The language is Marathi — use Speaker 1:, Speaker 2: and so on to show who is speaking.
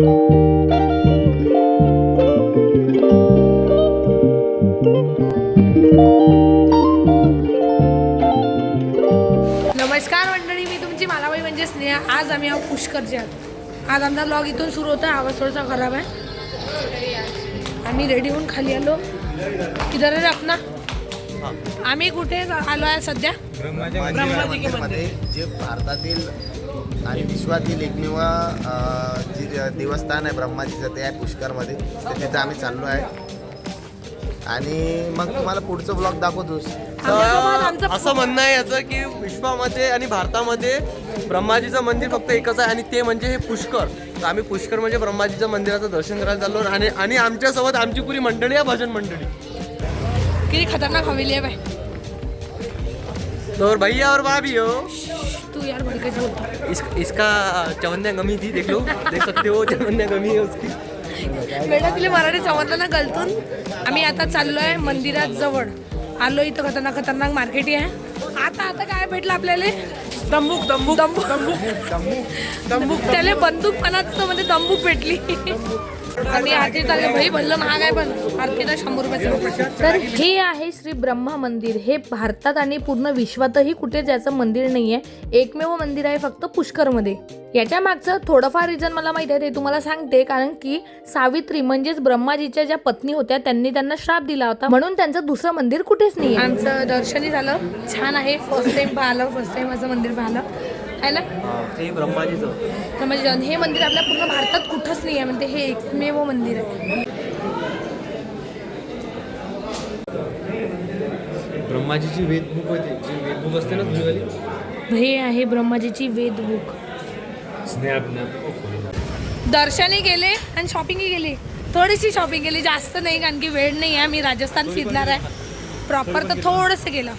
Speaker 1: नमस्कार मंडळी मी तुमची मालाबाई म्हणजे स्नेहा. आज आम्ही आहोत पुष्करचे आहोत आज आमचा लॉग इथून सुरू होता आवाज थोडासा खराब आहे. आम्ही रेडी होऊन खाली आलो. किधर आपण आम्ही कुठे आलो आहे सध्या?
Speaker 2: ब्रह्माजी जे भारतातील आणि विश्वातील एकमेव जे देवस्थान आहे ब्रह्माजीचं ते आहे पुष्करमध्ये. तर तिथं आम्ही चाललो आहे. आणि मग तुम्हाला पुढचं ब्लॉग दाखवतोस
Speaker 1: आमचं
Speaker 3: असं म्हणणं आहे याचं की विश्वामध्ये आणि भारतामध्ये ब्रह्माजीचं मंदिर फक्त एकच आहे आणि ते म्हणजे हे पुष्कर. तर आम्ही पुष्कर म्हणजे ब्रह्माजीचं मंदिराचं दर्शन करायला चाललो आणि आणि आमच्यासोबत आमची पुरी मंडळी आहे भजन मंडळी.
Speaker 1: किती खतरनाक हवेली आहे बाय
Speaker 3: तर भैया और भाभी हो.
Speaker 1: तू यार भडकायचं बोलतो?
Speaker 3: इस, इसका चवन्या गमी थी देख लो देख सकते हो चवन्या गमी है उसकी।
Speaker 1: बेटा तुला मराठी समजलं ना गलतून? आम्ही आता चाललोय मंदिरात जवळ. आलो इथं खतरनाक खतरनाक मार्केटी आहे. आता आता काय भेटलं आपल्याला? दंबूक दंबूक दंबूक. दंबूक. दंबूक त्याला बंदूक मनात म्हणजे दंबूक भेटली. आम्ही आरती चालले भाई भरलं महाग आहे पण आरतीला शंभर रुपयाचं तर हे आहे श्री ब्रह्मा मंदिर. हे भारतात आणि पूर्ण विश्वातही कुठेच याचं मंदिर नाही आहे एकमेव मंदिर आहे फक्त पुष्करमध्ये. याच्या मागचं थोडंफार रिझन मला माहिती आहे ते तुम्हाला सांगते. कारण की सावित्री म्हणजेच ब्रह्माजीच्या ज्या पत्नी होत्या त्यांनी त्यांना श्राप दिला होता. म्हणून त्यांचं दुसरं मंदिर कुठेच नाही आमचं दर्शनही झालं. छान आहे. फर्स्ट टाइम पाहिलं फर्स्ट टाइम असं मंदिर पाहिलं. आहे ना?
Speaker 3: हे ब्रह्माजीचं.
Speaker 1: तर म्हणजे हे मंदिर आपल्या पूर्ण भारतात कुठंच नाही आहे म्हणजे हे एकमेव मंदिर आहे.
Speaker 4: ब्रह्माजीची वेदबुक होती. जी वेदबुक असते ना जुनीवाली
Speaker 1: हे आहे ब्रह्माजीची वेदबुक
Speaker 4: स्नॅप
Speaker 1: दर्शनही गेले आणि शॉपिंगही केली थोडीशी शॉपिंग केली जास्त नाही कारण की वेळ नाही आहे. मी राजस्थान फिरणार आहे. प्रॉपर तर थोडंसं गेलं.